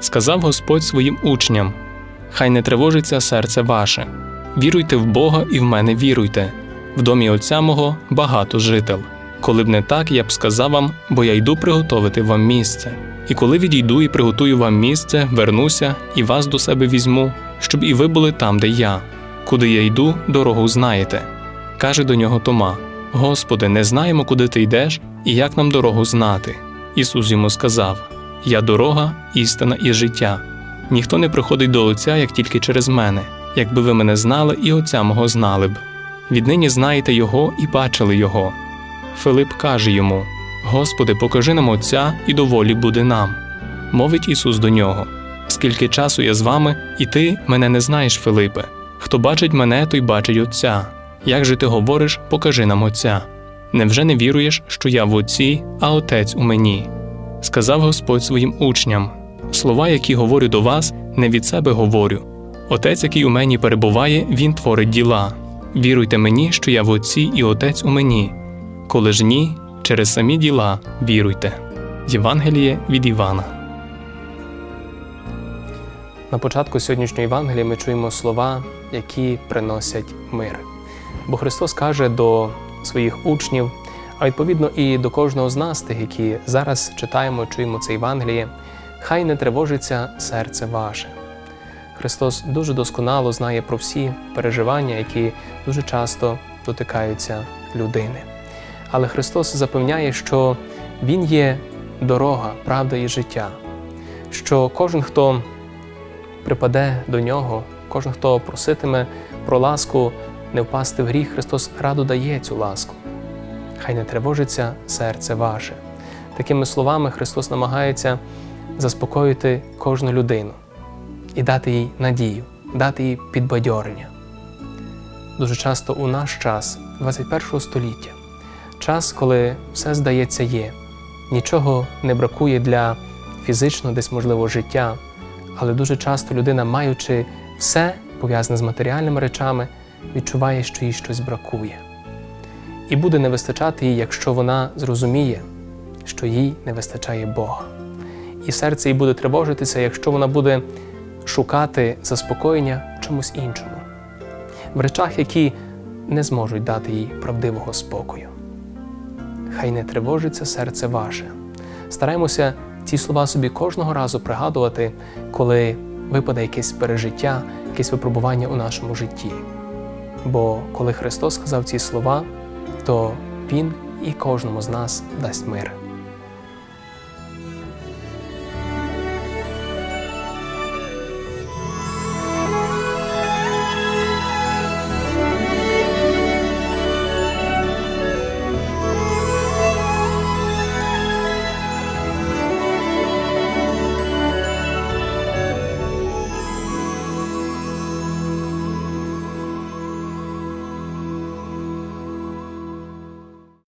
Сказав Господь своїм учням: Хай не тривожиться серце ваше. Віруйте в Бога і в мене віруйте. В домі Отця мого багато жител. Коли б не так, я б сказав вам, бо я йду приготовити вам місце. І коли відійду і приготую вам місце, вернуся і вас до себе візьму, щоб і ви були там, де я. Куди я йду, дорогу знаєте. Каже до нього Тома: Господи, не знаємо, куди ти йдеш, і як нам дорогу знати. Ісус йому сказав: Я дорога, істина і життя. Ніхто не приходить до Отця, як тільки через мене. Якби ви мене знали, і Отця мого знали б. Віднині знаєте Його і бачили Його. Филип каже йому: Господи, покажи нам Отця, і доволі буде нам. Мовить Ісус до нього: Скільки часу я з вами, і ти мене не знаєш, Филипе. Хто бачить мене, той бачить Отця. Як же ти говориш, покажи нам Отця. Невже не віруєш, що я в Отці, а Отець у мені? Сказав Господь своїм учням: Слова, які говорю до вас, не від себе говорю. Отець, який у мені перебуває, він творить діла. Віруйте мені, що я в Отці і Отець у мені. Коли ж ні, через самі діла віруйте. Євангеліє від Івана. На початку сьогоднішньої Євангелії ми чуємо слова, які приносять мир. Бо Христос каже до своїх учнів, а відповідно і до кожного з нас, тих, які зараз читаємо, чуємо це Євангеліє, хай не тривожиться серце ваше. Христос дуже досконало знає про всі переживання, які дуже часто дотикаються людини. Але Христос запевняє, що Він є дорога, правда і життя, що кожен, хто припаде до нього, кожен, хто проситиме про ласку, не впасти в гріх, Христос радо дає цю ласку. Хай не тривожиться серце ваше. Такими словами Христос намагається заспокоїти кожну людину і дати їй надію, дати їй підбадьорення. Дуже часто у наш час, 21 століття, час, коли все здається є, нічого не бракує для фізичного, десь можливо життя, але дуже часто людина, маючи все пов'язане з матеріальними речами, відчуває, що їй щось бракує. І буде не вистачати їй, якщо вона зрозуміє, що їй не вистачає Бога. І серце їй буде тривожитися, якщо вона буде шукати заспокоєння чомусь іншому, в речах, які не зможуть дати їй правдивого спокою. Хай не тривожиться серце ваше. Стараємося ці слова собі кожного разу пригадувати, коли випаде якесь пережиття, якесь випробування у нашому житті. Бо коли Христос сказав ці слова, то Він і кожному з нас дасть мир.